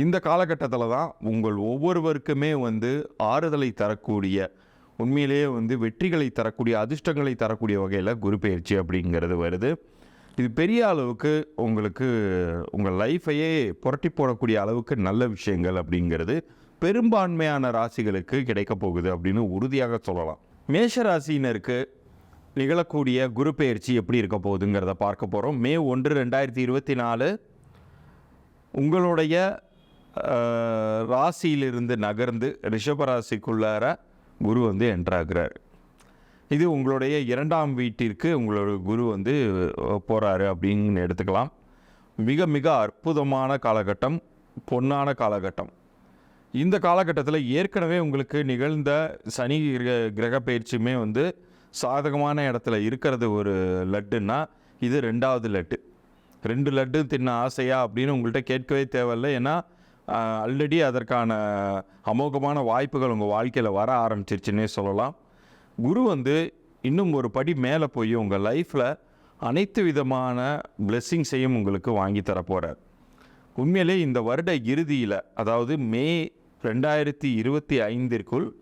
இந்த காலகட்டத்தில் தான் உங்கள் ஒவ்வொருவருக்குமே வந்து ஆறுதலை தரக்கூடிய உண்மையிலேயே வந்து வெற்றிகளை தரக்கூடிய அதிர்ஷ்டங்களை தரக்கூடிய வகையில் குரு பயிற்சி அப்படிங்கிறது வருது. இது பெரிய அளவுக்கு உங்களுக்கு உங்கள் லைஃபையே புரட்டி போடக்கூடிய அளவுக்கு நல்ல விஷயங்கள் அப்படிங்கிறது பெரும்பான்மையான ராசிகளுக்கு கிடைக்க போகுது அப்படின்னு உறுதியாக சொல்லலாம். மேஷ ராசியினருக்கு நிகழக்கூடிய குரு பெயர்ச்சி எப்படி இருக்க போகுதுங்கிறத பார்க்க போகிறோம் மே ஒன்று ரெண்டாயிரத்தி இருபத்தி நாலு உங்களுடைய ராசியிலிருந்து நகர்ந்து ரிஷபராசிக்குள்ளார குரு வந்து என்ட்ராகிறார் இது உங்களுடைய இரண்டாம் வீட்டிற்கு உங்களோட குரு வந்து போகிறாரு அப்படின்னு எடுத்துக்கலாம். மிக மிக அற்புதமான காலகட்டம் பொன்னான காலகட்டம். இந்த காலகட்டத்தில் ஏற்கனவே உங்களுக்கு நிகழ்ந்த சனி கிரக கிரக பயிற்சியுமே வந்து சாதகமான இடத்துல இருக்கிறது ஒரு லட்டுன்னா இது ரெண்டாவது லட்டு. ரெண்டு லட்டு தின்ன ஆசையா அப்படின்னு உங்கள்கிட்ட கேட்கவே தேவையில்லை. ஏன்னா ஆல்ரெடி அதற்கான அமோகமான வாய்ப்புகள் உங்கள் வாழ்க்கையில் வர ஆரம்பிச்சிருச்சுன்னே சொல்லலாம். குரு வந்து இன்னும் ஒரு படி மேலே போய் உங்கள் லைஃப்பில் அனைத்து விதமான பிளெஸ்ஸிங்ஸையும் உங்களுக்கு வாங்கி தரப்போகிறார் உண்மையிலே இந்த வருட இறுதியில் அதாவது மே ரெண்டாயிரத்தி இருபத்தி ஐந்திற்குள்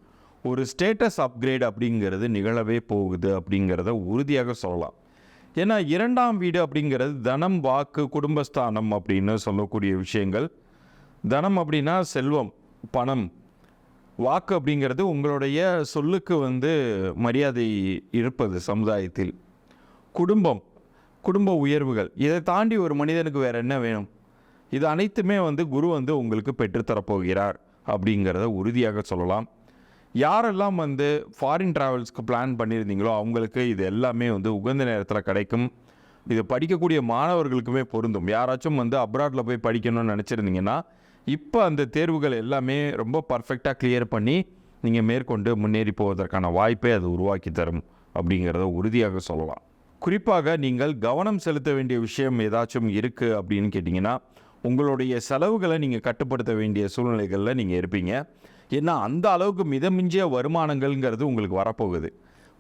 ஒரு ஸ்டேட்டஸ் அப்கிரேட் அப்படிங்கிறது நிகழவே போகுது அப்படிங்கிறத உறுதியாக சொல்லலாம். ஏன்னா இரண்டாம் வீடு அப்படிங்கிறது தனம் வாக்கு குடும்பஸ்தானம் அப்படின்னு சொல்லக்கூடிய விஷயங்கள். தனம் அப்படின்னா செல்வம் பணம். வாக்கு அப்படிங்கிறது உங்களுடைய சொல்லுக்கு வந்து மரியாதை இருப்பது சமுதாயத்தில். குடும்பம் குடும்ப உயர்வுகள். இதை தாண்டி ஒரு மனிதனுக்கு வேறு என்ன வேணும்? இது அனைத்துமே வந்து குரு வந்து உங்களுக்கு பெற்றுத்தரப்போகிறார் அப்படிங்கிறத உறுதியாக சொல்லலாம். யாரெல்லாம் வந்து ஃபாரின் ட்ராவல்ஸ்க்கு பிளான் பண்ணியிருந்தீங்களோ அவங்களுக்கு இது எல்லாமே வந்து உகந்த நேரத்தில் கிடைக்கும். இது படிக்கக்கூடிய மாணவர்களுக்குமே பொருந்தும். யாராச்சும் வந்து அப்ராட்டில் போய் படிக்கணும்னு நினச்சிருந்தீங்கன்னா இப்போ அந்த தேர்வுகள் எல்லாமே ரொம்ப பர்ஃபெக்டாக கிளியர் பண்ணி நீங்கள் மேற்கொண்டு முன்னேறி போவதற்கான வாய்ப்பை அது உருவாக்கி தரும் அப்படிங்கிறத உறுதியாக சொல்லலாம். குறிப்பாக நீங்கள் கவனம் செலுத்த வேண்டிய விஷயம் ஏதாச்சும் இருக்குது அப்படின்னு கேட்டிங்கன்னா உங்களுடைய செலவுகளை நீங்கள் கட்டுப்படுத்த வேண்டிய சூழ்நிலைகளில் நீங்கள் இருப்பீங்க. ஏன்னா அந்த அளவுக்கு மிதமிஞ்சிய வருமானங்கள்ங்கிறது உங்களுக்கு வரப்போகுது.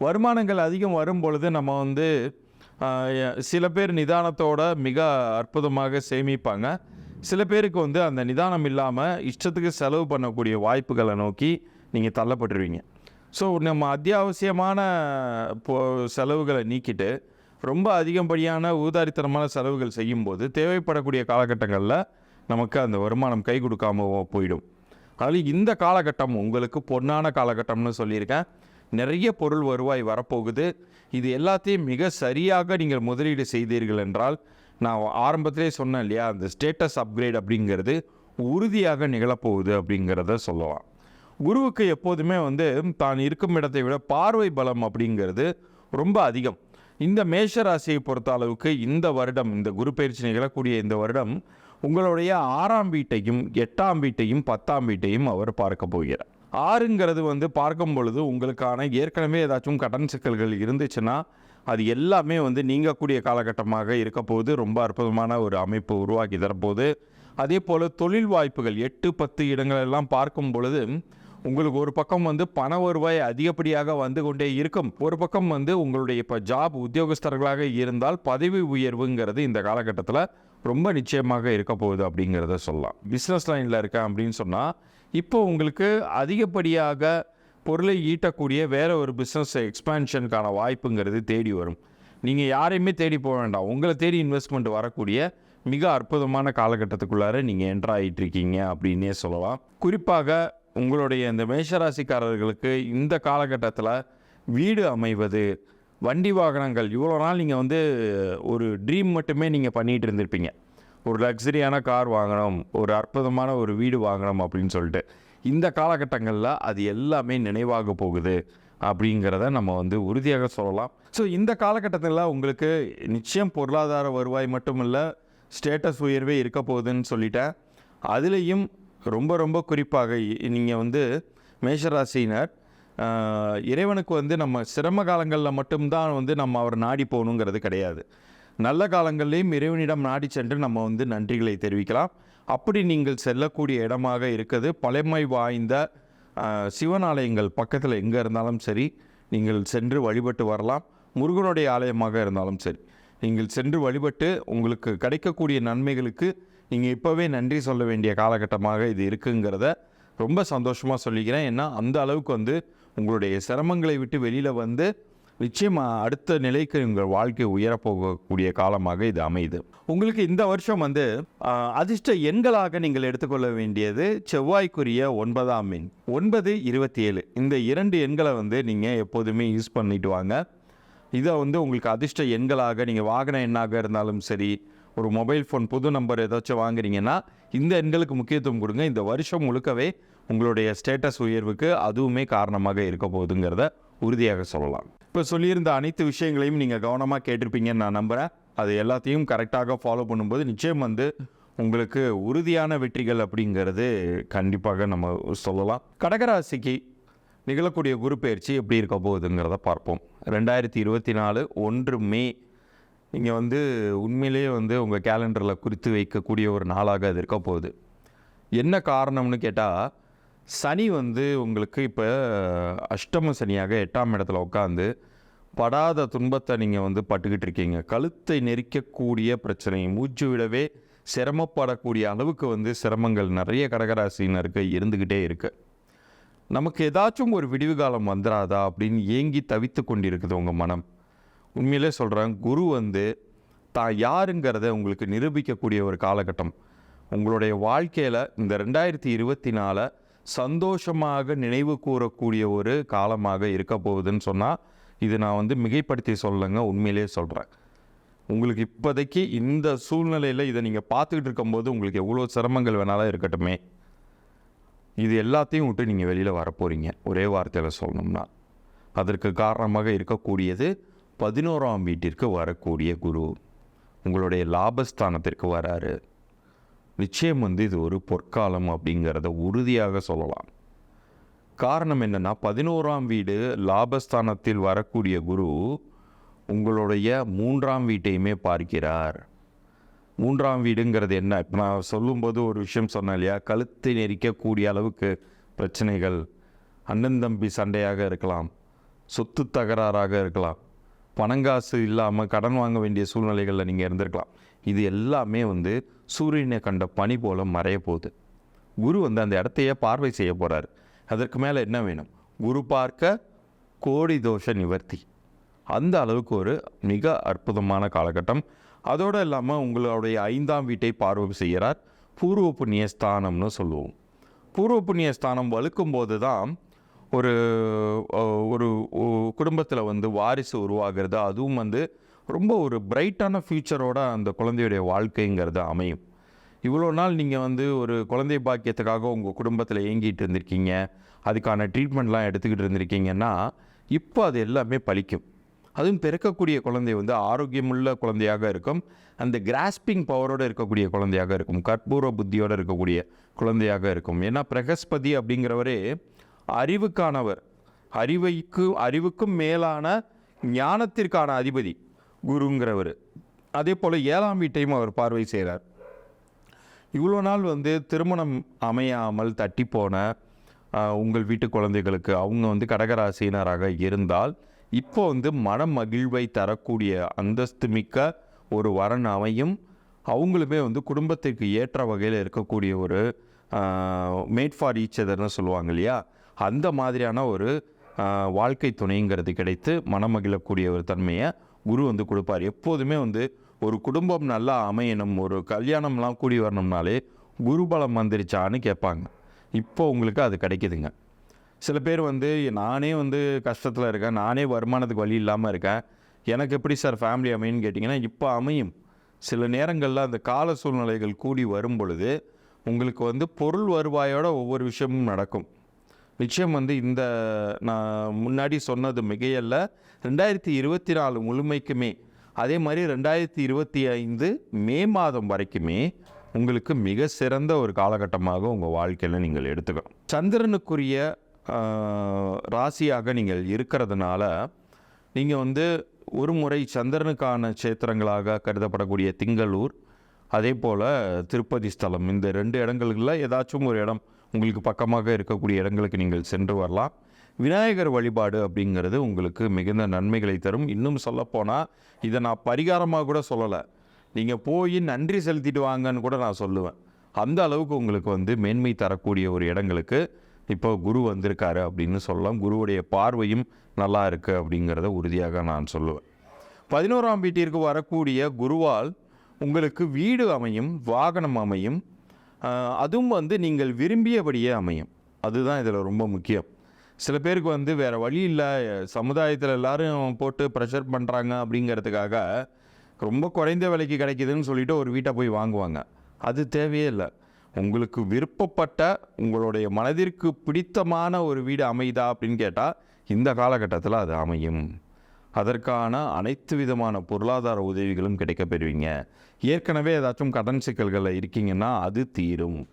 வருமானங்கள் அதிகம் வரும் பொழுது நம்ம வந்து சில பேர் நிதானத்தோட மிக அற்புதமாக சேமிப்பாங்க. சில பேருக்கு வந்து அந்த நிதானம் இல்லாமல் இஷ்டத்துக்கு செலவு பண்ணக்கூடிய வாய்ப்புகளை நோக்கி நீங்கள் தள்ளப்பட்டுருவீங்க. ஸோ நம்ம அத்தியாவசியமான போ செலவுகளை நீக்கிட்டு ரொம்ப அதிகப்படியான ஊதாரித்தனமான செலவுகள் செய்யும்போது தேவைப்படக்கூடிய காலகட்டங்களில் நமக்கு அந்த வருமானம் கை கொடுக்காம போயிடும். அதில் இந்த காலகட்டம் உங்களுக்கு பொன்னான காலகட்டம்னு சொல்லியிருக்கேன். நிறைய பொருள் வருவாய் வரப்போகுது. இது எல்லாத்தையும் மிக சரியாக நீங்கள் முதலீடு செய்தீர்கள் என்றால் நான் ஆரம்பத்திலே சொன்னேன் இல்லையா அந்த ஸ்டேட்டஸ் அப்கிரேட் அப்படிங்கிறது உறுதியாக நிகழப்போகுது அப்படிங்கிறத சொல்லலாம். குருவுக்கு எப்போதுமே வந்து தான் இருக்கும் இடத்தை விட பார்வை பலம் அப்படிங்கிறது ரொம்ப அதிகம். இந்த மேஷ ராசியை பொறுத்த அளவுக்கு இந்த வருடம் இந்த குரு பயிற்சி நிகழக்கூடிய இந்த வருடம் உங்களுடைய ஆறாம் வீட்டையும் எட்டாம் வீட்டையும் பத்தாம் வீட்டையும் அவர் பார்க்க போகிறார். ஆறுங்கிறது வந்து பார்க்கும் பொழுது உங்களுக்கான ஏற்கனவே ஏதாச்சும் கடன் சிக்கல்கள் இருந்துச்சுன்னா அது எல்லாமே வந்து நீங்கக்கூடிய காலகட்டமாக இருக்க போது ரொம்ப அற்புதமான ஒரு அமைப்பு உருவாக்கி தரப்போகுது. அதே போல் தொழில் வாய்ப்புகள் எட்டு பத்து இடங்களெல்லாம் பார்க்கும் பொழுது உங்களுக்கு ஒரு பக்கம் வந்து பண வருவாய் அதிகப்படியாக வந்து கொண்டே இருக்கும். ஒரு பக்கம் வந்து உங்களுடைய இப்போ ஜாப் உத்தியோகஸ்தர்களாக இருந்தால் பதவி உயர்வுங்கிறது இந்த காலகட்டத்தில் ரொம்ப நிச்சயமாக இருக்க போகுது அப்படிங்கிறத சொல்லலாம். பிஸ்னஸ் லைனில் இருக்கேன் அப்படின்னு சொன்னால் இப்போ உங்களுக்கு அதிகப்படியாக பொருளை ஈட்டக்கூடிய வேற ஒரு பிஸ்னஸ் எக்ஸ்பான்ஷனுக்கான வாய்ப்புங்கிறது தேடி வரும். நீங்கள் யாரையுமே தேடி போக வேண்டாம். உங்களை தேடி இன்வெஸ்ட்மெண்ட் வரக்கூடிய மிக அற்புதமான காலகட்டத்துக்குள்ளார நீங்கள் என்ட்ராகிட்டு இருக்கீங்க அப்படின்னே சொல்லலாம். குறிப்பாக உங்களுடைய இந்த மேஷராசிக்காரர்களுக்கு இந்த காலகட்டத்தில் வீடு அமைவது வண்டி வாகனங்கள் இவ்வளோ நாள் நீங்கள் வந்து ஒரு ட்ரீம் மட்டுமே நீங்கள் பண்ணிகிட்டு இருந்திருப்பீங்க. ஒரு லக்ஸரியான கார் வாங்கணும் ஒரு அற்புதமான ஒரு வீடு வாங்கணும் அப்படின்னு சொல்லிட்டு. இந்த காலகட்டங்களில் அது எல்லாமே நினைவாக போகுது அப்படிங்கிறத நம்ம வந்து உறுதியாக சொல்லலாம். ஸோ இந்த காலகட்டத்தில் உங்களுக்கு நிச்சயம் பொருளாதார வருவாய் மட்டும் இல்லை ஸ்டேட்டஸ் உயர்வே இருக்க போகுதுன்னு சொல்லிட்டேன். அதுலேயும் ரொம்ப ரொம்ப குறிப்பாக நீங்கள் வந்து மேஷராசினர் இறைவனுக்கு வந்து நம்ம சிரம காலங்களில் மட்டும்தான் வந்து நம்ம அவர் நாடி போகணுங்கிறது கிடையாது. நல்ல காலங்கள்லேயும் இறைவனிடம் நாடி சென்று நம்ம வந்து நன்றிகளை தெரிவிக்கலாம். அப்படி நீங்கள் செல்லக்கூடிய இடமாக இருக்குது. பழமை வாய்ந்த சிவனாலயங்கள் சிவன் ஆலயங்கள் பக்கத்தில் எங்கே இருந்தாலும் சரி நீங்கள் சென்று வழிபட்டு வரலாம். முருகனுடைய ஆலயமாக இருந்தாலும் சரி. நீங்கள் சென்று வழிபட்டு உங்களுக்கு கிடைக்கக்கூடிய நன்மைகளுக்கு நீங்கள் இப்போவே நன்றி சொல்ல வேண்டிய காலகட்டமாக இது இருக்குங்கிறத ரொம்ப சந்தோஷமாக சொல்லிக்கிறேன். ஏன்னா அந்த அளவுக்கு வந்து உங்களுடைய சிரமங்களை விட்டு வெளியில் வந்து நிச்சயமாக அடுத்த நிலைக்கு உங்கள் வாழ்க்கை உயரப்போகக்கூடிய காலமாக இது அமையுது. உங்களுக்கு இந்த வருஷம் வந்து அதிர்ஷ்ட எண்களாக நீங்கள் எடுத்துக்கொள்ள வேண்டியது செவ்வாய்க்குரிய ஒன்பதாம் எண். ஒன்பது இருபத்தி ஏழு இந்த இரண்டு எண்களை வந்து நீங்கள் எப்போதுமே யூஸ் பண்ணிட்டு வாங்க. இதை வந்து உங்களுக்கு அதிர்ஷ்ட எண்களாக நீங்கள் வாகன எண்ணாக இருந்தாலும் சரி ஒரு மொபைல் ஃபோன் புது நம்பர் ஏதாச்சும் வாங்குறீங்கன்னா இந்த எண்களுக்கு முக்கியத்துவம் கொடுங்க. இந்த வருஷம் முழுக்கவே உங்களுடைய ஸ்டேட்டஸ் உயர்வுக்கு அதுவுமே காரணமாக இருக்க போகுதுங்கிறத உறுதியாக சொல்லலாம். இப்போ சொல்லியிருந்த அனைத்து விஷயங்களையும் நீங்கள் கவனமாக கேட்டிருப்பீங்கன்னு நான் நம்புகிறேன் அது எல்லாத்தையும் கரெக்டாக ஃபாலோ பண்ணும்போது நிச்சயம் வந்து உங்களுக்கு உறுதியான வெற்றிகள் அப்படிங்கிறது கண்டிப்பாக நம்ம சொல்லலாம். கடகராசிக்கு நிகழக்கூடிய குரு பயிற்சி எப்படி இருக்க போகுதுங்கிறத பார்ப்போம். ரெண்டாயிரத்தி இருபத்தி நாலு ஒன்று மே. நீங்கள் வந்து உண்மையிலேயே வந்து உங்கள் கேலண்டரில் குறித்து வைக்கக்கூடிய ஒரு நாளாக அது இருக்க போகுது. என்ன காரணம்னு கேட்டால் சனி வந்து உங்களுக்கு இப்போ அஷ்டம சனியாக எட்டாம் இடத்துல உட்காந்து படாத துன்பத்தை நீங்கள் வந்து பட்டுக்கிட்டு இருக்கீங்க. கழுத்தை நெரிக்கக்கூடிய பிரச்சனை மூச்சு விடவே சிரமப்படக்கூடிய அளவுக்கு வந்து சிரமங்கள் நிறைய கடகராசினருக்கு இருந்துக்கிட்டே இருக்குது நமக்கு ஏதாச்சும் ஒரு விடிவு காலம் வந்துடாதா அப்படின்னு ஏங்கி தவித்து கொண்டிருக்குது உங்கள் மனம். உண்மையிலே சொல்கிறேன் குரு வந்து தான் யாருங்கிறத உங்களுக்கு நிரூபிக்கக்கூடிய ஒரு காலகட்டம். உங்களுடைய வாழ்க்கையில் இந்த ரெண்டாயிரத்தி இருபத்தி நாலை சந்தோஷமாக நினைவு கூறக்கூடிய ஒரு காலமாக இருக்க போகுதுன்னு சொன்னால் இது நான் வந்து மிகைப்படுத்தி சொல்லலைங்க உண்மையிலே சொல்கிறேன் உங்களுக்கு இப்போதைக்கு இந்த சூழ்நிலையில் இதை நீங்கள் பார்த்துக்கிட்டு இருக்கும்போது உங்களுக்கு எவ்வளோ சிரமங்கள் வேணாலும் இருக்கட்டுமே. இது எல்லாத்தையும் விட்டு நீங்கள் வெளியில் வரப்போகிறீங்க ஒரே வார்த்தையில் சொல்லணும்னா. அதற்கு காரணமாக இருக்கக்கூடியது பதினோராம் வீட்டிற்கு வரக்கூடிய குரு. உங்களுடைய லாபஸ்தானத்திற்கு வராரு. நிச்சயம் வந்து இது ஒரு பொற்காலம் அப்படிங்கிறத உறுதியாக சொல்லலாம். காரணம் என்னென்னா பதினோராம் வீடு லாபஸ்தானத்தில் வரக்கூடிய குரு உங்களுடைய மூன்றாம் வீட்டையுமே பார்க்கிறார். மூன்றாம் வீடுங்கிறது என்ன? இப்போ நான் சொல்லும்போது ஒரு விஷயம் சொன்னேன் இல்லையா? கழுத்தை நெரிக்கக்கூடிய அளவுக்கு பிரச்சனைகள் அண்ணன் தம்பி சண்டையாக இருக்கலாம் சொத்து தகராறாக இருக்கலாம் பணங்காசு இல்லாமல் கடன் வாங்க வேண்டிய சூழ்நிலைகளில் நீங்கள் இருந்திருக்கலாம். இது எல்லாமே வந்து சூரியனை கண்ட பனி போல மறைய போகுது. குரு வந்து அந்த இடத்தையே பார்வை செய்ய போகிறார் அதற்கு மேலே என்ன வேணும்? குரு பார்க்க கோடி தோஷ நிவர்த்தி. அந்த அளவுக்கு ஒரு மிக அற்புதமான காலகட்டம். அதோடு இல்லாமல் உங்களுடைய ஐந்தாம் வீட்டை பார்வை செய்கிறார். பூர்வ புண்ணிய ஸ்தானம்னு சொல்லுவோம். பூர்வ புண்ணிய ஸ்தானம் வலுக்கும் போது தான் ஒரு ஒரு குடும்பத்தில் வந்து வாரிசு உருவாகிறது. அதுவும் வந்து ரொம்ப ஒரு பிரைட்டான ஃப்யூச்சரோட அந்த குழந்தையுடைய வாழ்க்கைங்கிறது அமையும். இவ்வளோ நாள் நீங்கள் வந்து ஒரு குழந்தை பாக்கியத்துக்காக உங்கள் குடும்பத்தில் ஏங்கிட்டு இருந்திருக்கீங்க. அதுக்கான ட்ரீட்மெண்ட்லாம் எடுத்துக்கிட்டு இருந்திருக்கீங்கன்னா இப்போ அது எல்லாமே பலிக்கும் அதுவும் பிறக்கக்கூடிய குழந்தை வந்து ஆரோக்கியமுள்ள குழந்தையாக இருக்கும். அந்த கிராஸ்பிங் பவரோடு இருக்கக்கூடிய குழந்தையாக இருக்கும். கற்பூர புத்தியோடு இருக்கக்கூடிய குழந்தையாக இருக்கும். ஏன்னா பிரகஸ்பதி அப்படிங்கிறவரே அறிவுக்கானவர். அறிவைக்கு அறிவுக்கும் மேலான ஞானத்திற்கான அதிபதி. குருங்கிறவர். அதே போல் ஏழாம் வீட்டையும் அவர் பார்வை செய்கிறார் இவ்வளோ நாள் வந்து திருமணம் அமையாமல் தட்டி போன உங்கள் வீட்டு குழந்தைகளுக்கு அவங்க வந்து கடகராசினராக இருந்தால் இப்போ வந்து மன மகிழ்வை தரக்கூடிய அந்தஸ்து மிக்க ஒரு வரன் அமையும். அவங்களுமே வந்து குடும்பத்திற்கு ஏற்ற வகையில் இருக்கக்கூடிய ஒரு மேட் ஃபார் ஈச் அதர்னு சொல்லுவாங்க இல்லையா? அந்த மாதிரியான ஒரு வாழ்க்கை துணைங்கிறது கிடைத்து மனமகிழக்கூடிய ஒரு தன்மையை குரு வந்து கொடுப்பார். எப்போதுமே வந்து ஒரு குடும்பம் நல்லா அமையணும் ஒரு கல்யாணம்லாம் கூடி வரணும்னாலே குருபலம் வந்துருச்சான்னு கேட்பாங்க. இப்போ உங்களுக்கு அது கிடைக்குதுங்க. சில பேர் வந்து நானே வந்து கஷ்டத்தில் இருக்கேன் நானே வருமானத்துக்கு வழி இல்லாமல் இருக்கேன். எனக்கு எப்படி சார் ஃபேமிலி அமையும்னு கேட்டிங்கன்னா இப்போ அமையும். சில நேரங்களில் அந்த கால சூழ்நிலைகள் கூடி வரும் பொழுது உங்களுக்கு வந்து பொருள் வருவாயோட ஒவ்வொரு விஷயமும் நடக்கும். நிச்சயம் வந்து இந்த நான் முன்னாடி சொன்னது மிகையல்ல. ரெண்டாயிரத்தி இருபத்தி நாலு முழுமைக்குமே அதே மாதிரி ரெண்டாயிரத்தி இருபத்தி ஐந்து மே மாதம் வரைக்குமே உங்களுக்கு மிக சிறந்த ஒரு காலகட்டமாக உங்கள் வாழ்க்கையில் நீங்கள் எடுத்துக்கணும் சந்திரனுக்குரிய ராசியாக நீங்கள் இருக்கிறதுனால நீங்கள் வந்து ஒரு முறை சந்திரனுக்கான சேத்திரங்களாக கருதப்படக்கூடிய திங்களூர் அதே போல் திருப்பதி ஸ்தலம் இந்த ரெண்டு இடங்களுக்குள்ள ஏதாச்சும் ஒரு இடம் உங்களுக்கு பக்கமாக இருக்கக்கூடிய இடங்களுக்கு நீங்கள் சென்று வரலாம். விநாயகர் வழிபாடு அப்படிங்கிறது உங்களுக்கு மிகுந்த நன்மைகளை தரும். இன்னும் சொல்லப்போனால் இதை நான் பரிகாரமாக கூட சொல்லலை. நீங்கள் போய் நன்றி செலுத்திட்டு வாங்கன்னு கூட நான் சொல்லுவேன். அந்த அளவுக்கு உங்களுக்கு வந்து மேன்மை தரக்கூடிய ஒரு இடங்களுக்கு இப்போ குரு வந்திருக்காரு அப்படின்னு சொல்லலாம். குருவுடைய பார்வையும் நல்லா இருக்குது அப்படிங்கிறத உறுதியாக நான் சொல்லுவேன். பதினோராம் வீட்டிற்கு வரக்கூடிய குருவால் உங்களுக்கு வீடு அமையும் வாகனம் அமையும் அதுவும் வந்து நீங்கள் விரும்பியபடியே அமையும். அதுதான் இதில் ரொம்ப முக்கியம். சில பேருக்கு வந்து வேறு வழி இல்லை. சமுதாயத்தில் எல்லாரும் போட்டு ப்ரெஷர் பண்ணுறாங்க அப்படிங்கிறதுக்காக ரொம்ப குறைந்த விலைக்கு கிடைக்குதுன்னு சொல்லிட்டு ஒரு வீட்டை போய் வாங்குவாங்க. அது தேவையே இல்லை. உங்களுக்கு விருப்பப்பட்ட உங்களுடைய மனதிற்கு பிடித்தமான ஒரு வீடு அமைதா அப்படின்னு கேட்டால் இந்த காலகட்டத்தில் அது அமையும். அதற்கான அனைத்து விதமான பொருளாதார உதவிகளும் கிடைக்கப் பெறுவீங்க. ஏற்கனவே ஏதாச்சும் கடன் சிக்கல்களில் இருக்கீங்கன்னா அது தீரும்.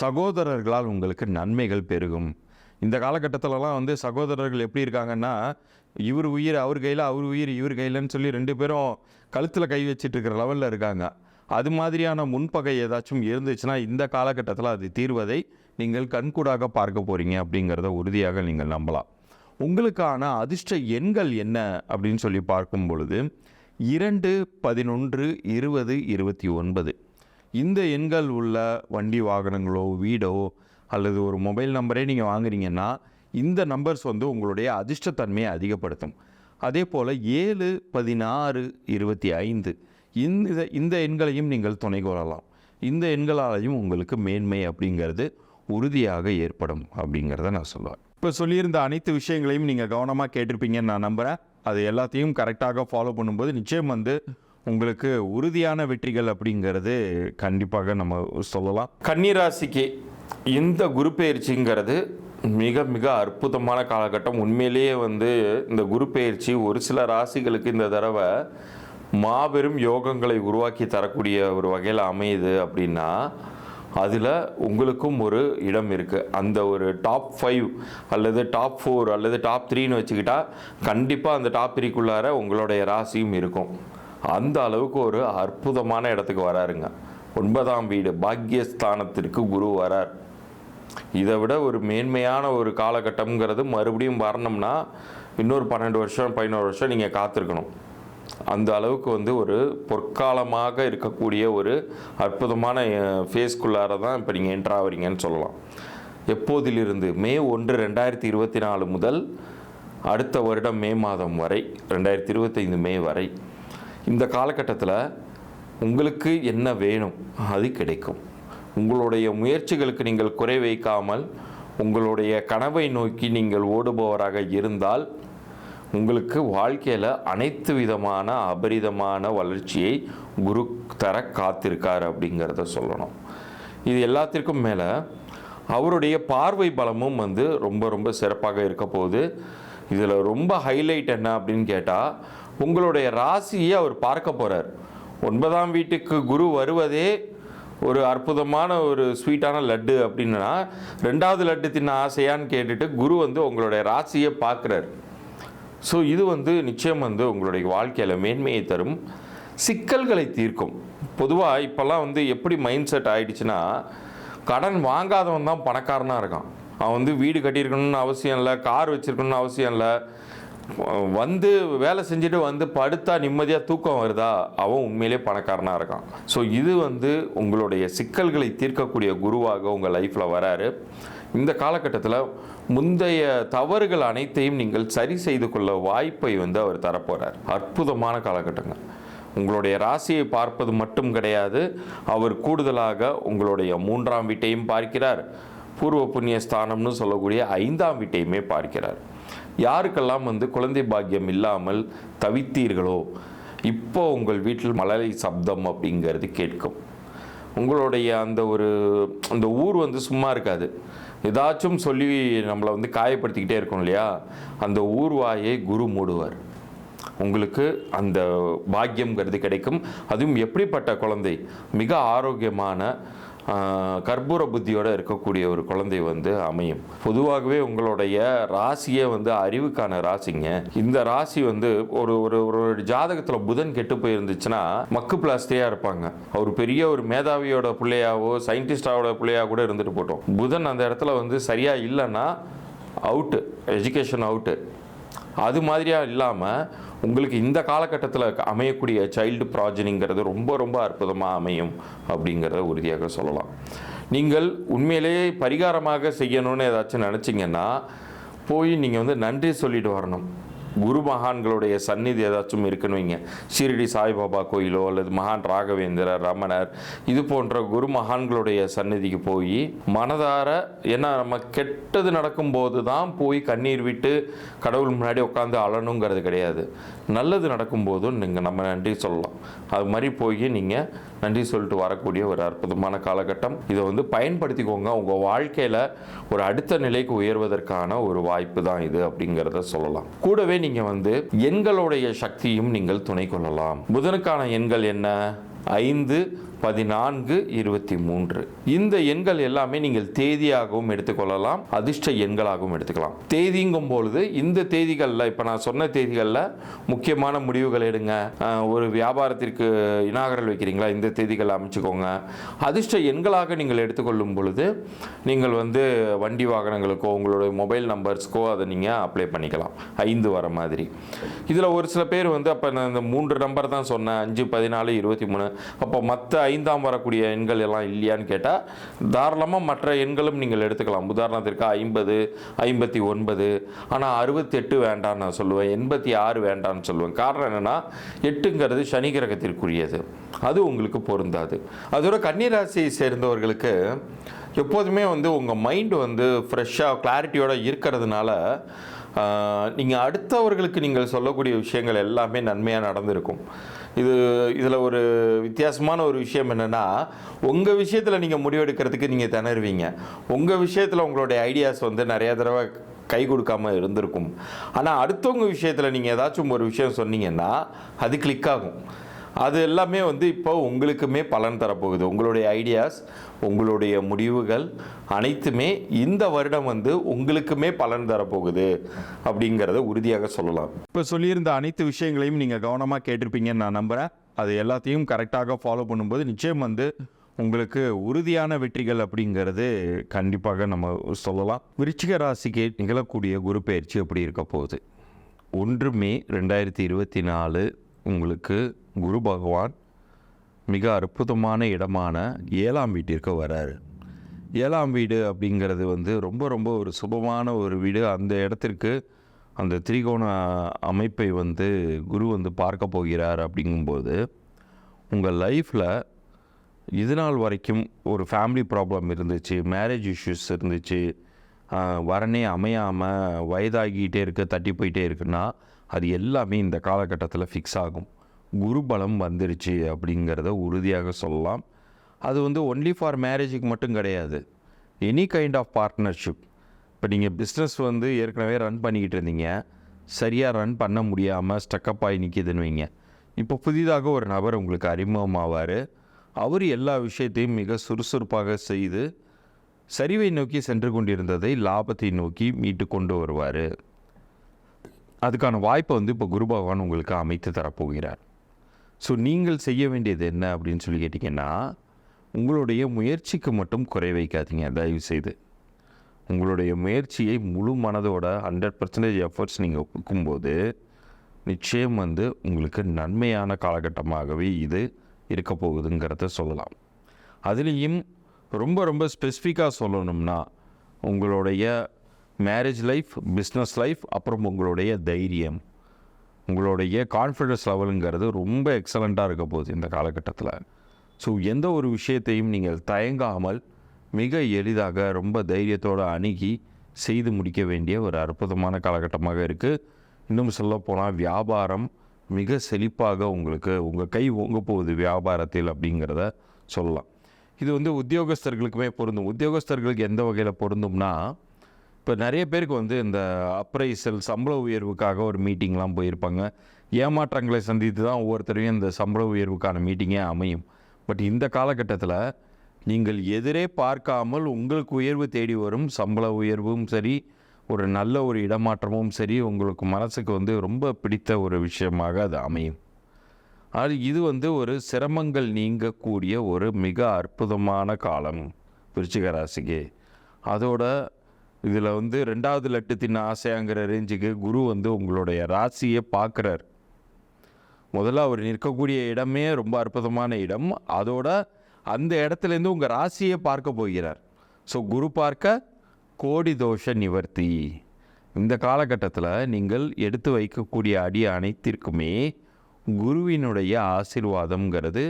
சகோதரர்களால் உங்களுக்கு நன்மைகள் பெருகும். இந்த காலகட்டத்திலலாம் வந்து சகோதரர்கள் எப்படி இருக்காங்கன்னா இவர் உயிர் அவர் கையில் அவர் உயிர் இவர் கையிலன்னு சொல்லி ரெண்டு பேரும் கழுத்தில் கை வச்சிட்டு இருக்கிற லெவலில் இருக்காங்க. அது மாதிரியான முன்பகை ஏதாச்சும் இருந்துச்சுன்னா இந்த காலகட்டத்தில் அது தீர்வதை நீங்கள் கண்கூடாக பார்க்க போகிறீங்க அப்படிங்கிறத உறுதியாக நீங்கள் நம்பலாம். உங்களுக்கான அதிர்ஷ்ட எண்கள் என்ன அப்படின்னு சொல்லி பார்க்கும் பொழுது இரண்டு பதினொன்று இருபது இருபத்தி ஒன்பது. இந்த எண்கள் உள்ள வண்டி வாகனங்களோ வீடோ அல்லது ஒரு மொபைல் நம்பரே நீங்கள் வாங்குறீங்கன்னா இந்த நம்பர்ஸ் வந்து உங்களுடைய அதிர்ஷ்டத்தன்மையை அதிகப்படுத்தும். அதே போல் ஏழு பதினாறு இருபத்தி ஐந்து. இந்த இந்த எண்களையும் நீங்கள் துணை கொள்ளலாம். இந்த எண்களாலையும் உங்களுக்கு மேன்மை அப்படிங்கிறது உறுதியாக ஏற்படும் அப்படிங்கிறத நான் சொல்லுவேன். இப்போ சொல்லியிருந்த அனைத்து விஷயங்களையும் நீங்கள் கவனமாக கேட்டிருப்பீங்கன்னு நான் நம்புகிறேன் அது எல்லாத்தையும் கரெக்டாக ஃபாலோ பண்ணும்போது நிச்சயம் வந்து உங்களுக்கு உறுதியான வெற்றிகள் அப்படிங்கிறது கண்டிப்பாக நம்ம சொல்லலாம். கன்னிராசிக்கு இந்த குரு பயிற்சிங்கிறது மிக மிக அற்புதமான காலகட்டம். உண்மையிலேயே வந்து இந்த குரு பயிற்சி ஒரு சில ராசிகளுக்கு இந்த தடவை மாபெரும் யோகங்களை உருவாக்கி தரக்கூடிய ஒரு வகையில் அமையுது அப்படின்னா அதில் உங்களுக்கும் ஒரு இடம் இருக்குது அந்த ஒரு டாப் ஃபைவ் அல்லது டாப் ஃபோர் அல்லது டாப் த்ரீன்னு வச்சுக்கிட்டா கண்டிப்பாக அந்த டாப் த்ரீக்குள்ளார உங்களுடைய ராசியும் இருக்கும். அந்த அளவுக்கு ஒரு அற்புதமான இடத்துக்கு வராருங்க. ஒன்பதாம் வீடு பாக்கியஸ்தானத்திற்கு குரு வரார். இதை விட ஒரு மேன்மையான ஒரு காலகட்டம்ங்கிறது மறுபடியும் வரணும்னா இன்னொரு பன்னெண்டு வருஷம் பதினோரு வருஷம் நீங்கள் காத்திருக்கணும். அந்த அளவுக்கு வந்து ஒரு பொற்காலமாக இருக்கக்கூடிய ஒரு அற்புதமான ஃபேஸ்க்குள்ளார தான் இப்போ நீங்கள் என்ட்ரு சொல்லலாம். எப்போதிலிருந்து? மே ஒன்று ரெண்டாயிரத்தி இருபத்தி நாலு முதல் அடுத்த வருடம் மே மாதம் வரை ரெண்டாயிரத்தி இருபத்தைந்து மே வரை இந்த காலகட்டத்தில் உங்களுக்கு என்ன வேணும்? அது கிடைக்கும். உங்களுடைய முயற்சிகளுக்கு நீங்கள் குறை வைக்காமல் உங்களுடைய கனவை நோக்கி நீங்கள் ஓடுபவராக இருந்தால் உங்களுக்கு வாழ்க்கையில் அனைத்து விதமான அபரிதமான வளர்ச்சியை குரு தர காத்திருக்கார் அப்படிங்கிறத சொல்லணும். இது எல்லாத்திற்கும் மேலே அவருடைய பார்வை பலமும் வந்து ரொம்ப ரொம்ப சிறப்பாக இருக்க போகுது. இதில் ரொம்ப ஹைலைட் என்ன அப்படின்னு கேட்டால் உங்களுடைய ராசியை அவர் பார்க்க போகிறார் ஒன்பதாம் வீட்டுக்கு குரு வருவதே ஒரு அற்புதமான ஒரு ஸ்வீட்டான லட்டு அப்படின்னா ரெண்டாவது லட்டு தின்ன ஆசையான்னு கேட்டுட்டு குரு வந்து உங்களுடைய ராசியை பார்க்குறார். ஸோ இது வந்து நிச்சயம் வந்து உங்களுடைய வாழ்க்கையில் மேன்மையை தரும் சிக்கல்களை தீர்க்கும். பொதுவாக இப்போல்லாம் வந்து எப்படி மைண்ட் செட் ஆகிடுச்சுன்னா கடன் வாங்காதவன் தான் பணக்காரனாக இருக்கான். அவன் வந்து வீடு கட்டியிருக்கணும்னு அவசியம் இல்லை கார் வச்சுருக்கணும்னு அவசியம் இல்லை. வந்து வேலை செஞ்சுட்டு வந்து படுத்தா நிம்மதியாக தூக்கம் வருதா? அவன் உண்மையிலே பணக்காரனாக இருக்கான். ஸோ இது வந்து உங்களுடைய சிக்கல்களை தீர்க்கக்கூடிய குருவாக உங்கள் லைஃப்பில் வராரு. இந்த காலகட்டத்தில் முந்தைய தவறுகள் அனைத்தையும் நீங்கள் சரி செய்து கொள்ள வாய்ப்பை வந்து அவர் தரப்போகிறார் அற்புதமான காலகட்டங்கள். உங்களுடைய ராசியை பார்ப்பது மட்டும் கிடையாது அவர் கூடுதலாக உங்களுடைய மூன்றாம் வீட்டையும் பார்க்கிறார். பூர்வ புண்ணிய ஸ்தானம்னு சொல்லக்கூடிய ஐந்தாம் வீட்டையுமே பார்க்கிறார். யாருக்கெல்லாம் வந்து குழந்தை பாக்கியம் இல்லாமல் தவித்தீர்களோ இப்போ உங்கள் வீட்டில் மழலை சப்தம் அப்படிங்கிறது கேட்கும். உங்களுடைய அந்த ஒரு அந்த ஊர் வந்து சும்மா இருக்காது. ஏதாச்சும் சொல்லி நம்மளை வந்து காயப்படுத்திக்கிட்டே இருக்கோம் இல்லையா? அந்த ஊர்வாயை குரு மூடுவார். உங்களுக்கு அந்த பாக்கியம்ங்கிறது கிடைக்கும். அதுவும் எப்படிப்பட்ட குழந்தை? மிக ஆரோக்கியமான கற்பூர புத்தியோடு இருக்கக்கூடிய ஒரு குழந்தை வந்து அமையும். பொதுவாகவே உங்களுடைய ராசியே வந்து அறிவுக்கான ராசிங்க. இந்த ராசி வந்து ஒரு ஒரு ஒரு ஜாதகத்தில் புதன் கெட்டு போயிருந்துச்சுன்னா மக்கு பிளாஸ்டியாக இருப்பாங்க. அவர் பெரிய ஒரு மேதாவியோட பிள்ளையாவோ சயின்டிஸ்டாவோட பிள்ளையாக கூட இருந்துட்டு போட்டோம். புதன் அந்த இடத்துல வந்து சரியாக இல்லைன்னா அவுட்டு எஜுகேஷன் அவுட்டு. அது மாதிரியாக இல்லாமல் உங்களுக்கு இந்த காலகட்டத்தில் அமையக்கூடிய சைல்டு ப்ராஜனிங்கிறது ரொம்ப ரொம்ப அற்புதமாக அமையும் அப்படிங்கிறத உறுதியாக சொல்லலாம். நீங்கள் உண்மையிலேயே பரிகாரமாக செய்யணும்னு ஏதாச்சும் நினச்சிங்கன்னா போய் நீங்கள் வந்து நன்றி சொல்லிட்டு வரணும். குரு மகான்களுடைய சந்நிதி ஏதாச்சும் இருக்குன்னு வைங்க. ஷீரடி சாய்பாபா கோயிலோ அல்லது மகான் ராகவேந்திரர் ரமணர் இது போன்ற குரு மகான்களுடைய சந்நிதிக்கு போய் மனதார ஏன்னா நம்ம கெட்டது நடக்கும்போது தான் போய் கண்ணீர் விட்டு கடவுள் முன்னாடி உட்காந்து அழணுங்கிறது கிடையாது. நல்லது நடக்கும்போதும் நீங்கள் நம்ம நன்றி சொல்லலாம். அது மாதிரி போய் நீங்கள் நன்றி சொல்லிட்டு வரக்கூடிய ஒரு அற்புதமான காலகட்டம். இதை வந்து பயன்படுத்திக்கோங்க. உங்கள் வாழ்க்கையில் ஒரு அடுத்த நிலைக்கு உயர்வதற்கான ஒரு வாய்ப்பு தான் இது அப்படிங்கிறத சொல்லலாம். கூடவே நீங்கள் வந்து எண்களுடைய சக்தியும் நீங்கள் துணை கொள்ளலாம். புதனுக்கான எண்கள் என்ன? ஐந்து பதினான்கு இருபத்தி மூன்று. இந்த எண்கள் எல்லாமே நீங்கள் தேதியாகவும் எடுத்துக்கொள்ளலாம் அதிர்ஷ்ட எண்களாகவும் எடுத்துக்கலாம். தேதிங்கும் பொழுது இந்த தேதிகளில் இப்போ நான் சொன்ன தேதிகளில் முக்கியமான முடிவுகள் எடுங்க. ஒரு வியாபாரத்திற்கு இனாகரல் வைக்கிறீங்களா? இந்த தேதிகளை அமைச்சுக்கோங்க. அதிர்ஷ்ட எண்களாக நீங்கள் எடுத்துக்கொள்ளும் பொழுது நீங்கள் வந்து வண்டி வாகனங்களுக்கோ உங்களுடைய மொபைல் நம்பர்ஸ்க்கோ அதை நீங்கள் அப்ளை பண்ணிக்கலாம். ஐந்து வர மாதிரி. இதில் ஒரு சில பேர் வந்து அப்போ நான் இந்த மூன்று நம்பர் தான் சொன்னேன். அஞ்சு பதினாலு இருபத்தி மூணு. அப்போ மற்ற ஐந்தாம் வரக்கூடிய எண்கள் எல்லாம் இல்லையான்னு கேட்டால் தாராளமாக மற்ற எண்களும் நீங்கள் எடுத்துக்கலாம். உதாரணத்திற்கு ஐம்பது ஐம்பத்தி ஒன்பது ஆனால் அறுபத்தெட்டு வேண்டாம்னு நான் சொல்லுவேன் எண்பத்தி ஆறு வேண்டான்னு சொல்லுவேன். காரணம் என்னென்னா எட்டுங்கிறது சனி கிரகத்திற்குரியது. அது உங்களுக்கு பொருந்தாது. அதோட கன்னிராசியை சேர்ந்தவர்களுக்கு எப்போதுமே வந்து உங்கள் மைண்டு வந்து ஃப்ரெஷ்ஷாக கிளாரிட்டியோடு இருக்கிறதுனால நீங்கள் அடுத்தவர்களுக்கு நீங்கள் சொல்லக்கூடிய விஷயங்கள் எல்லாமே நன்மையாக நடந்திருக்கும். இது இதில் ஒரு வித்தியாசமான ஒரு விஷயம் என்னென்னா உங்கள் விஷயத்தில் நீங்கள் முடிவெடுக்கிறதுக்கு நீங்கள் திணறுவீங்க. உங்கள் விஷயத்தில் உங்களுடைய ஐடியாஸ் வந்து நிறைய தடவை கை கொடுக்காம இருந்திருக்கும். ஆனால் அடுத்தவங்க விஷயத்தில் நீங்கள் ஏதாச்சும் ஒரு விஷயம் சொன்னீங்கன்னா அது கிளிக் ஆகும். அது எல்லாமே வந்து இப்போ உங்களுக்குமே பலன் தரப்போகுது. உங்களுடைய ஐடியாஸ் உங்களுடைய முடிவுகள் அனைத்துமே இந்த வருடம் வந்து உங்களுக்குமே பலன் தரப்போகுது அப்படிங்கிறத உறுதியாக சொல்லலாம். இப்போ சொல்லியிருந்த அனைத்து விஷயங்களையும் நீங்கள் கவனமாக கேட்டிருப்பீங்கன்னு நான் நம்புகிறேன் அது எல்லாத்தையும் கரெக்டாக ஃபாலோ பண்ணும்போது நிச்சயம் வந்து உங்களுக்கு உறுதியான வெற்றிகள் அப்படிங்கிறது கண்டிப்பாக நம்ம சொல்லலாம். விருச்சிக ராசிக்கு நிகழக்கூடிய குரு பயிற்சி எப்படி இருக்க போகுது? ஒன்று மே ரெண்டாயிரத்தி இருபத்தி நாலு உங்களுக்கு குரு பகவான் மிக அற்புதமான இடமான ஏழாம் வீட்டிற்கு வராரு. ஏழாம் வீடு அப்படிங்கிறது வந்து ரொம்ப ரொம்ப ஒரு சுபமான ஒரு வீடு. அந்த இடத்திற்கு அந்த திரிகோண அமைப்பை வந்து குரு வந்து பார்க்க போகிறார் அப்படிங்கும்போது உங்கள் லைஃப்பில் இது நாள் வரைக்கும் ஒரு ஃபேமிலி ப்ராப்ளம் இருந்துச்சு மேரேஜ் இஷ்யூஸ் இருந்துச்சு வரனே அமையாமல் வயதாகிக்கிட்டே இருக்க தட்டி போயிட்டே இருக்குன்னா அது எல்லாமே இந்த காலகட்டத்தில் ஃபிக்ஸ் ஆகும். குரு பலம் வந்துருச்சு அப்படிங்கிறத உறுதியாக சொல்லலாம். அது வந்து ஒன்லி ஃபார் மேரேஜுக்கு மட்டும் கிடையாது. எனி கைண்ட் ஆஃப் பார்ட்னர்ஷிப் இப்போ நீங்கள் பிஸ்னஸ் வந்து ஏற்கனவே ரன் பண்ணிக்கிட்டு இருந்தீங்க. சரியாக ரன் பண்ண முடியாமல் ஸ்டக்கப் ஆகி நிற்கிதுன்னு வைங்க. இப்போ புதிதாக ஒரு நபர் உங்களுக்கு அறிமுகமாவார். அவர் எல்லா விஷயத்தையும் மிக சுறுசுறுப்பாக செய்து சரிவை நோக்கி சென்று கொண்டிருந்ததை லாபத்தை நோக்கி மீட்டு கொண்டு வருவார். அதுக்கான வாய்ப்பை வந்து இப்போ குரு பகவான் உங்களுக்கு அமைத்து தரப்போகிறார். ஸோ நீங்கள் செய்ய வேண்டியது என்ன அப்படின்னு சொல்லி கேட்டிங்கன்னா உங்களுடைய முயற்சிக்கு மட்டும் குறை வைக்காதீங்க தயவு செய்து உங்களுடைய முயற்சியை முழு மனதோட ஹண்ட்ரட் பர்சன்டேஜ் எஃபர்ட்ஸ் நீங்கள் கொடுக்கும்போது நிச்சயம் வந்து உங்களுக்கு நன்மையான காலகட்டமாகவே இது இருக்க போகுதுங்கிறத சொல்லலாம். அதுலேயும் ரொம்ப ரொம்ப ஸ்பெசிஃபிக்காக சொல்லணும்னா உங்களுடைய மேரேஜ் லைஃப் பிஸ்னஸ் லைஃப் அப்புறம் உங்களுடைய தைரியம். உங்களுடைய கான்ஃபிடன்ஸ் லெவலுங்கிறது ரொம்ப எக்ஸலண்ட்டாக இருக்க போகுது இந்த காலகட்டத்தில். ஸோ எந்த ஒரு விஷயத்தையும் நீங்கள் தயங்காமல் மிக எளிதாக ரொம்ப தைரியத்தோடு அணுகி செய்து முடிக்க வேண்டிய ஒரு அற்புதமான காலகட்டமாக இருக்குது இன்னும் சொல்லப்போனால் வியாபாரம் மிக செழிப்பாக உங்களுக்கு உங்கள் கை ஓங்க போகுது வியாபாரத்தில் அப்படிங்கிறத சொல்லலாம். இது வந்து உத்தியோகஸ்தர்களுக்குமே பொருந்தும். உத்தியோகஸ்தர்களுக்கு எந்த வகையில் பொருந்தும்னா இப்போ நிறைய பேருக்கு வந்து இந்த அப்ரைசல் சம்பள உயர்வுக்காக ஒரு மீட்டிங்லாம் போயிருப்பாங்க. ஏமாற்றங்களை சந்தித்து தான் ஒவ்வொருத்தரையும் இந்த சம்பள உயர்வுக்கான மீட்டிங்கே அமையும். பட் இந்த காலகட்டத்தில் நீங்கள் எதிரே பார்க்காமல் உங்களுக்கு உயர்வு தேடி வரும் சம்பள உயர்வும் சரி ஒரு நல்ல ஒரு இடமாற்றமும் சரி உங்களுக்கு மனசுக்கு வந்து ரொம்ப பிடித்த ஒரு விஷயமாக அது அமையும். அது இது வந்து ஒரு சிரமங்கள் நீங்கக்கூடிய ஒரு மிக அற்புதமான காலம் விருச்சிக ராசிக்கு. அதோட இதில் வந்து ரெண்டாவது லட்டுத்தின் ஆசையாங்கிற ரேஞ்சுக்கு குரு வந்து உங்களுடைய ராசியை பார்க்குறார். முதல்ல அவர் நிற்கக்கூடிய இடமே ரொம்ப அற்புதமான இடம். அதோட அந்த இடத்துலேருந்து உங்கள் ராசியை பார்க்க போகிறார். ஸோ குரு பார்க்க கோடி தோஷ நிவர்த்தி. இந்த காலகட்டத்தில் நீங்கள் எடுத்து வைக்கக்கூடிய அடி அனைத்திற்குமே குருவினுடைய ஆசீர்வாதம்ங்கிறது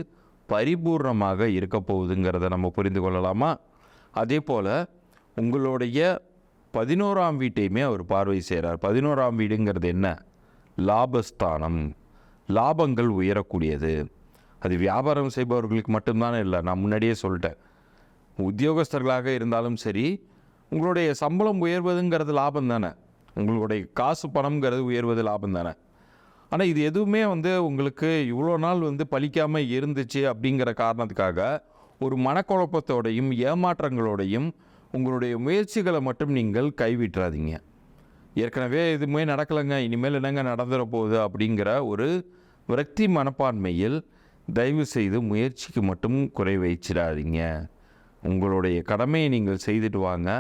பரிபூர்ணமாக இருக்க போகுதுங்கிறத நம்ம புரிந்து கொள்ளலாமா? அதே போல் உங்களுடைய பதினோராம் வீட்டையுமே அவர் பார்வை செய்கிறார் பதினோராம் வீடுங்கிறது என்ன? லாபஸ்தானம். லாபங்கள் உயரக்கூடியது. அது வியாபாரம் செய்பவர்களுக்கு மட்டும்தானே இல்லை நான் முன்னாடியே சொல்லிட்டேன். உத்தியோகஸ்தர்களாக இருந்தாலும் சரி உங்களுடைய சம்பளம் உயர்வதுங்கிறது லாபம் தானே. உங்களுடைய காசு பணம்ங்கிறது உயர்வது லாபம் தானே. ஆனால் இது எதுவுமே வந்து உங்களுக்கு இவ்வளோ நாள் வந்து பலிக்காமல் இருந்துச்சு அப்படிங்கிற காரணத்துக்காக ஒரு மனக்குழப்பத்தோடையும் ஏமாற்றங்களோடையும் உங்களுடைய முயற்சிகளை மட்டும் நீங்கள் கைவிட்டுறாதீங்க. ஏற்கனவே எதுவுமே நடக்கலைங்க இனிமேல் என்னங்க நடந்துட போகுது அப்படிங்கிற ஒரு விரக்தி மனப்பான்மையில் தயவு செய்து முயற்சிக்கு மட்டும் குறை வைச்சிடாதீங்க. உங்களுடைய கடமையை நீங்கள் செய்துட்டு வாங்க.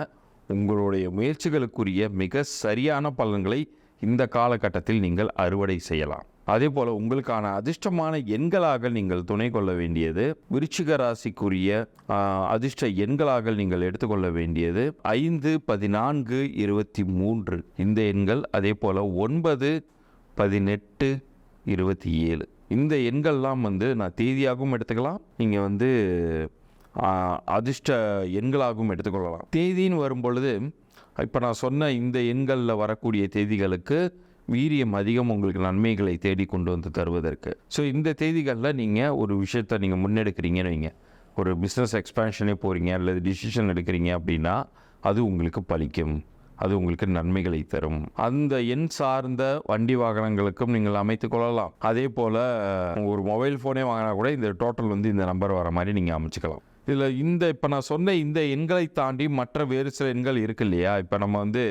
உங்களுடைய முயற்சிகளுக்குரிய மிக சரியான பலன்களை இந்த காலகட்டத்தில் நீங்கள் அறுவடை செய்யலாம். அதே போல் உங்களுக்கான அதிர்ஷ்டமான எண்களாக நீங்கள் துணை கொள்ள வேண்டியது விருச்சிக ராசிக்குரிய அதிர்ஷ்ட எண்களாக நீங்கள் எடுத்துக்கொள்ள வேண்டியது ஐந்து பதினான்கு இருபத்தி மூன்று இந்த எண்கள் அதே போல் ஒன்பது பதினெட்டு இருபத்தி ஏழு இந்த எண்கள்லாம் வந்து நான் தேதியாகவும் எடுத்துக்கலாம் நீங்கள் வந்து அதிர்ஷ்ட எண்களாகவும் எடுத்துக்கொள்ளலாம். தேதின்னு வரும்பொழுது இப்போ நான் சொன்ன இந்த எண்களில் வரக்கூடிய தேதிகளுக்கு வீரியம் அதிகம் உங்களுக்கு நன்மைகளை தேடி கொண்டு வந்து தருவதற்கு. ஸோ இந்த தேதிகளில் நீங்கள் ஒரு விஷயத்தை நீங்கள் முன்னெடுக்கிறீங்கன்னு வைங்க. ஒரு பிஸ்னஸ் எக்ஸ்பேன்ஷனே போகிறீங்க அல்லது டிசிஷன் எடுக்கிறீங்க அப்படின்னா அது உங்களுக்கு பலிக்கும். அது உங்களுக்கு நன்மைகளை தரும். அந்த எண் சார்ந்த வண்டி வாகனங்களுக்கும் நீங்கள் அமைத்து கொள்ளலாம். அதே போல் ஒரு மொபைல் ஃபோனே வாங்கினா கூட இந்த டோட்டல் வந்து இந்த நம்பர் வர மாதிரி நீங்கள் அமைச்சுக்கலாம். இதில் இந்த இப்போ நான் சொன்ன இந்த எண்களை தாண்டி மற்ற வேறு சில எண்கள் இருக்கு இல்லையா? இப்போ நம்ம வந்து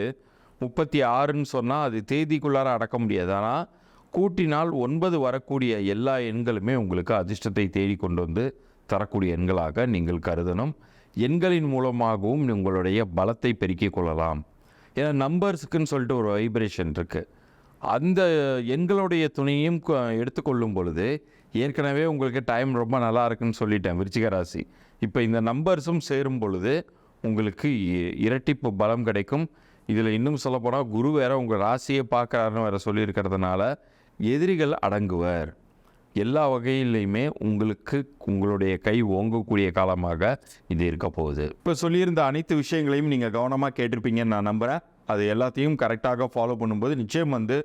முப்பத்தி ஆறுன்னு சொன்னால் அது தேதிக்குள்ளார அடக்க முடியாது. ஆனால் கூட்டினால் ஒன்பது வரக்கூடிய எல்லா எண்களுமே உங்களுக்கு அதிர்ஷ்டத்தை தேடி கொண்டு வந்து தரக்கூடிய எண்களாக நீங்கள் கருதணும். எண்களின் மூலமாகவும் உங்களுடைய பலத்தை பெருக்கிக் கொள்ளலாம். ஏன்னா நம்பர்ஸுக்குன்னு சொல்லிட்டு ஒரு வைப்ரேஷன் இருக்குது அந்த எண்களுடைய துணையும் எடுத்துக்கொள்ளும் பொழுது ஏற்கனவே உங்களுக்கு டைம் ரொம்ப நல்லா இருக்குன்னு சொல்லிட்டேன் விருச்சிக ராசி. இப்போ இந்த நம்பர்ஸும் சேரும் பொழுது உங்களுக்கு இ- இரட்டிப்பு பலம் கிடைக்கும். இதில் இன்னும் சொல்லப்போனால் குரு வேற உங்கள் ராசியை பார்க்குறாருன்னு வேற சொல்லியிருக்கிறதுனால எதிரிகள் அடங்குவர். எல்லா வகையிலையுமே உங்களுக்கு உங்களுடைய கை ஓங்கக்கூடிய காலமாக இது இருக்க போகுது. இப்போ சொல்லியிருந்த அனைத்து விஷயங்களையும் நீங்கள் கவனமாக கேட்டிருப்பீங்கன்னு நான் நம்புகிறேன் அது எல்லாத்தையும் கரெக்டாக ஃபாலோ பண்ணும்போது நிச்சயம் வந்து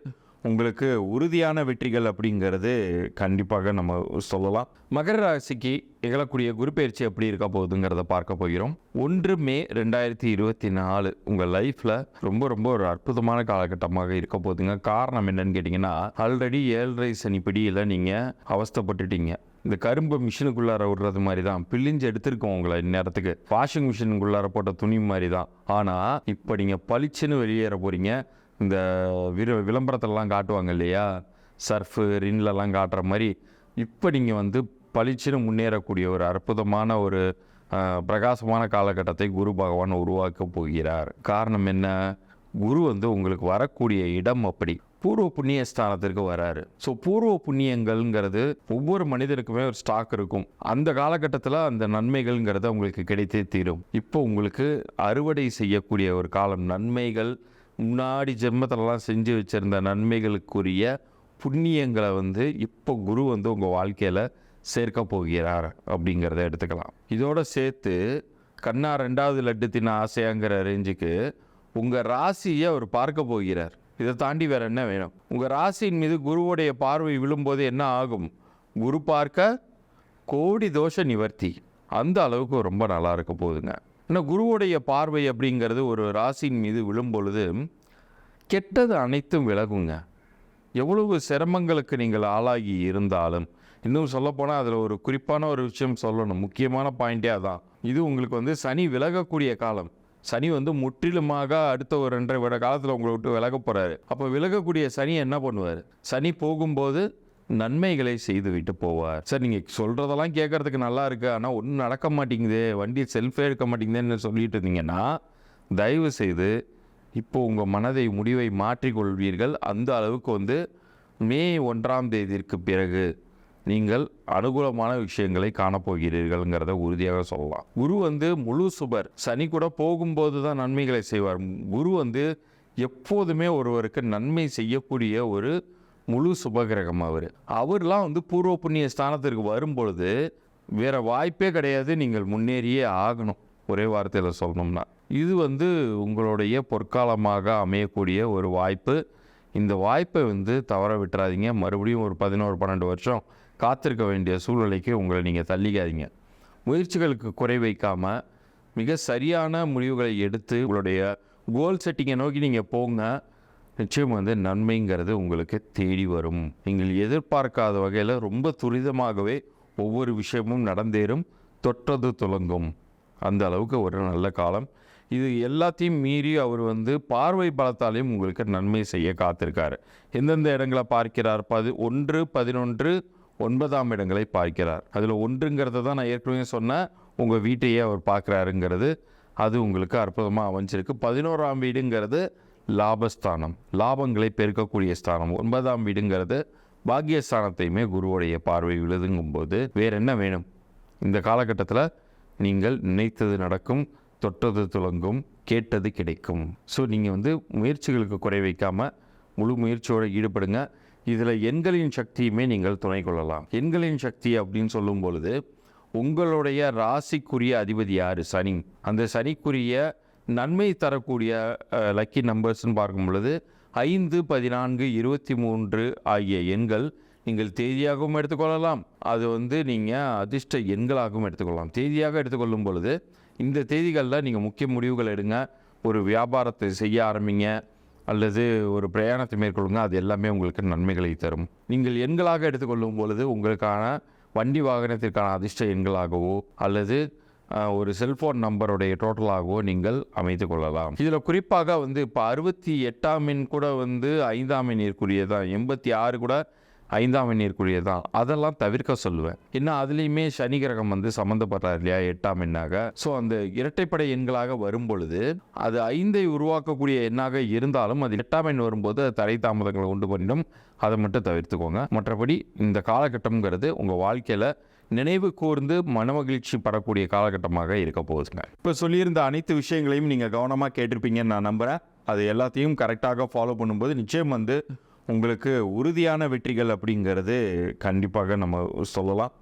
உங்களுக்கு உறுதியான வெற்றிகள் அப்படிங்கிறது கண்டிப்பாக நம்ம சொல்லலாம். மகர ராசிக்கு நிகழக்கூடிய குரு பயிற்சி எப்படி இருக்க போகுதுங்கிறத பார்க்க போகிறோம். ஒன்று மே ரெண்டாயிரத்தி இருபத்தி நாலு. உங்கள் லைஃப்பில் ரொம்ப ரொம்ப ஒரு அற்புதமான காலகட்டமாக இருக்க போகுதுங்க. காரணம் என்னன்னு கேட்டிங்கன்னா ஆல்ரெடி ஏழரை சனி பிடியில் நீங்கள் அவஸ்தப்பட்டுட்டீங்க. இந்த கரும்பு மிஷினுக்குள்ளார விடுறது மாதிரி தான் பிழிஞ்சு எடுத்திருக்கோம் உங்களை இந்நேரத்துக்கு. வாஷிங் மிஷினுக்குள்ளார போட்ட துணி மாதிரி தான் ஆனால் இப்போ நீங்கள் பளிச்சுன்னு வெளியேற போகிறீங்க இந்த விரு விளம்பரத்திலலாம் காட்டுவாங்க இல்லையா? சர்ஃபு ரின்லலாம் காட்டுற மாதிரி. இப்போ நீங்கள் வந்து பளிச்சுன்னு முன்னேறக்கூடிய ஒரு அற்புதமான ஒரு பிரகாசமான காலகட்டத்தை குரு பகவான் உருவாக்க போகிறார். காரணம் என்ன? குரு வந்து உங்களுக்கு வரக்கூடிய இடம் அப்படி. பூர்வ புண்ணிய ஸ்தானத்திற்கு வராரு. ஸோ பூர்வ புண்ணியங்கள்ங்கிறது ஒவ்வொரு மனிதருக்குமே ஒரு ஸ்டாக் இருக்கும். அந்த காலகட்டத்தில் அந்த நன்மைகள்ங்கிறது உங்களுக்கு கிடைத்தே தீரும். இப்போ உங்களுக்கு அறுவடை செய்யக்கூடிய ஒரு காலம். நன்மைகள் முன்னாடி ஜென்மத்திலலாம் செஞ்சு வச்சிருந்த நன்மைகளுக்குரிய புண்ணியங்களை வந்து இப்போ குரு வந்து உங்கள் வாழ்க்கையில் சேர்க்க போகிறார் அப்படிங்கிறத எடுத்துக்கலாம். இதோடு சேர்த்து கண்ணா ரெண்டாவது லட்டு தின்ன ஆசையாங்கிற ரேஞ்சுக்கு உங்கள் ராசியை அவர் பார்க்க போகிறார். இதை தாண்டி வேறு என்ன வேணும்? உங்கள் ராசியின் மீது குருவுடைய பார்வை விழும்போது என்ன ஆகும்? குரு பார்க்க கோடி தோஷ நிவர்த்தி. அந்த அளவுக்கு ரொம்ப நல்லா இருக்க போகுதுங்க. ஆனால் குருவுடைய பார்வை அப்படிங்கிறது ஒரு ராசியின் மீது விழும்பொழுது கெட்டது அனைத்தும் விலகுங்க. எவ்வளவு சிரமங்களுக்கு நீங்கள் ஆளாகி இருந்தாலும் இன்னும் சொல்லப்போனால் அதில் ஒரு குறிப்பான ஒரு விஷயம் சொல்லணும். முக்கியமான பாயிண்ட்டே அதான். இது உங்களுக்கு வந்து சனி விலகக்கூடிய காலம். சனி வந்து முற்றிலுமாக அடுத்த ஒரு ரெண்டரை வருட காலத்தில் உங்களை விட்டு விலக போகிறாரு அப்போ விலகக்கூடிய சனி என்ன பண்ணுவார்? சனி போகும்போது நன்மைகளை செய்து விட்டு போவார். சார் நீங்கள் சொல்கிறதெல்லாம் கேட்குறதுக்கு நல்லா இருக்குது ஆனால் ஒன்றும் நடக்க மாட்டேங்குது. வண்டி செல்ஃபே எடுக்க மாட்டேங்குதுன்னு சொல்லிட்டு இருந்தீங்கன்னா தயவு செய்து இப்போ உங்கள் மனதை முடிவை மாற்றிக்கொள்வீர்கள் அந்த அளவுக்கு வந்து மே ஒன்றாம் தேதிக்கு பிறகு நீங்கள் அனுகூலமான விஷயங்களை காணப்போகிறீர்கள்ங்கிறத உறுதியாக சொல்லலாம். குரு வந்து முழு சுபர். சனி கூட போகும்போது தான் நன்மைகளை செய்வார். குரு வந்து எப்போதுமே ஒருவருக்கு நன்மை செய்யக்கூடிய ஒரு முழு சுபகிரகம் அவர். அவர்லாம் வந்து பூர்வ புண்ணிய ஸ்தானத்திற்கு வரும்பொழுது வேற வாய்ப்பே கிடையாது நீங்கள் முன்னேறியே ஆகணும். ஒரே வார்த்தையில் சொல்லணும்னா. இது வந்து உங்களுடைய பொற்காலமாக அமையக்கூடிய ஒரு வாய்ப்பு. இந்த வாய்ப்பை வந்து தவற விட்டுறாதீங்க. மறுபடியும் ஒரு பதினோரு பன்னெண்டு வருஷம் காத்திருக்க வேண்டிய சூழ்நிலைக்கு உங்களை நீங்கள் தள்ளிக்காதீங்க. முயற்சிகளுக்கு குறை வைக்காமல் மிக சரியான முடிவுகளை எடுத்து உங்களுடைய கோல் செட்டிங்கை நோக்கி நீங்கள் போங்க. நிச்சயம் வந்து நன்மைங்கிறது உங்களுக்கு தேடி வரும். நீங்கள் எதிர்பார்க்காத வகையில் ரொம்ப துரிதமாகவே ஒவ்வொரு விஷயமும் நடந்தேறும். தொற்றது துலங்கும். அந்த அளவுக்கு ஒரு நல்ல காலம். இது எல்லாத்தையும் மீறி அவர் வந்து பார்வை பலத்தாலையும் உங்களுக்கு நன்மை செய்ய காத்திருக்காரு. எந்தெந்த இடங்களை பார்க்கிறார்? பதி ஒன்று பதினொன்று ஒன்பதாம் இடங்களை பார்க்கிறார். அதில் ஒன்றுங்கிறத தான் நான் ஏற்கனவே சொன்னேன் உங்கள் வீட்டையே அவர் பார்க்குறாருங்கிறது. அது உங்களுக்கு அற்புதமாக அமைஞ்சிருக்கு. பதினோராம் வீடுங்கிறது லாபஸ்தானம் லாபங்களை பெருக்கக்கூடிய ஸ்தானம். ஒன்பதாம் வீடுங்கிறது பாக்கியஸ்தானத்தையுமே குருவுடைய பார்வை விழுதுங்கும்போது வேற என்ன வேணும்? இந்த காலகட்டத்தில் நீங்கள் நினைத்தது நடக்கும் தொட்டது துலங்கும் கேட்டது கிடைக்கும். ஸோ நீங்கள் வந்து முயற்சிகளுக்கு குறை வைக்காமல் முழு முயற்சியோடு ஈடுபடுங்க. இதில் எண்களின் சக்தியுமே நீங்கள் துணை கொள்ளலாம். எண்களின் சக்தி அப்படின்னு சொல்லும் பொழுது உங்களுடைய ராசிக்குரிய அதிபதி யார்? சனி. அந்த சனிக்குரிய நன்மை தரக்கூடிய லக்கி நம்பர்ஸ்னு பார்க்கும் பொழுது ஐந்து பதினான்கு இருபத்தி மூன்று ஆகிய எண்கள் நீங்கள் தேதியாகவும் எடுத்துக்கொள்ளலாம். அது வந்து நீங்கள் அதிர்ஷ்ட எண்களாகவும் எடுத்துக்கொள்ளலாம். தேதியாக எடுத்துக்கொள்ளும் பொழுது இந்த தேதிகளில் நீங்கள் முக்கிய முடிவுகள் எடுங்க. ஒரு வியாபாரத்தை செய்ய ஆரம்பிங்க. அல்லது ஒரு பிரயாணத்தை மேற்கொள்ளுங்க. அது எல்லாமே உங்களுக்கு நன்மைகளை தரும். நீங்கள் எண்களாக எடுத்துக்கொள்ளும் பொழுது உங்களுக்கான வண்டி வாகனத்திற்கான அதிர்ஷ்ட எண்களாகவோ அல்லது ஒரு செல்ஃபோன் நம்பருடைய டோட்டலாகவோ நீங்கள் அமைத்து கொள்ளலாம். இதில் குறிப்பாக வந்து இப்போ அறுபத்தி எட்டாம் எண் கூட வந்து ஐந்தாம் எண் தான் எண்பத்தி ஆறு கூட ஐந்தாம் எண் தான் அதெல்லாம் தவிர்க்க சொல்லுவேன். இன்னும் அதுலேயுமே சனி கிரகம் வந்து சம்மந்தப்பட்டார் இல்லையா எட்டாம் எண்ணாக. ஸோ அந்த இரட்டைப்படை எண்களாக வரும் பொழுது அது ஐந்தை உருவாக்கக்கூடிய எண்ணாக இருந்தாலும் அது எட்டாம் எண் வரும்போது அது தடை தாமதங்களை உண்டு பண்ணிடும். அதை மட்டும் தவிர்த்துக்கோங்க. மற்றபடி இந்த காலகட்டம்ங்கிறது உங்கள் வாழ்க்கையில் நினைவு கூர்ந்து மனமகிழ்ச்சி படக்கூடிய காலகட்டமாக இருக்க போகுதுங்க. இப்போ சொல்லியிருந்த அனைத்து விஷயங்களையும் நீங்கள் கவனமாக கேட்டிருப்பீங்கன்னு நான் நம்புகிறேன் அது எல்லாத்தையும் கரெக்டாக ஃபாலோ பண்ணும்போது நிச்சயம் வந்து உங்களுக்கு உறுதியான வெற்றிகள் அப்படிங்கிறது கண்டிப்பாக நம்ம சொல்லலாம்.